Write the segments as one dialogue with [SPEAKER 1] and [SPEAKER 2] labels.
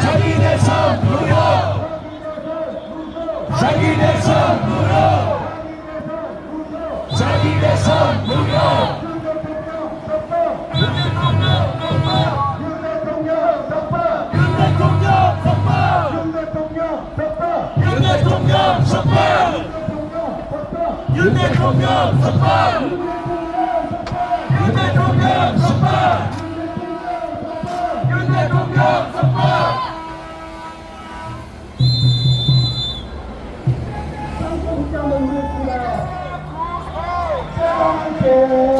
[SPEAKER 1] 자기 대선 무효 자기 대선 무효 자기 대선 무효 윤 대통령 석방! 윤 대통령 석방! Oh.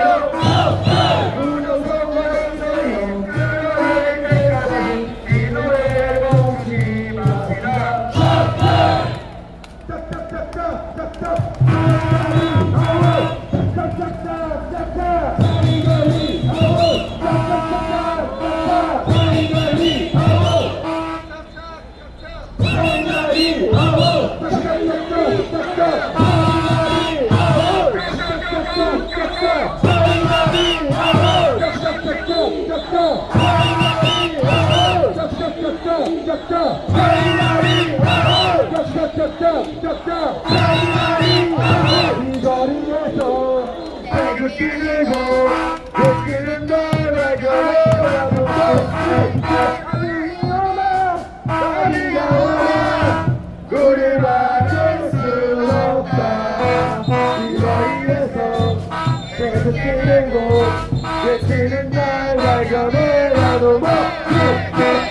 [SPEAKER 1] Go! 짝짝. 하이라리. 짝짝짝짝짝짝 하이라리 이 거리에서 배그 뛰고 널 발견해라도 아니 오나 아니가 오나 우리 막을 수 없다 이 거리에서 배그 뛰고 외치는 날 발견해라도 눈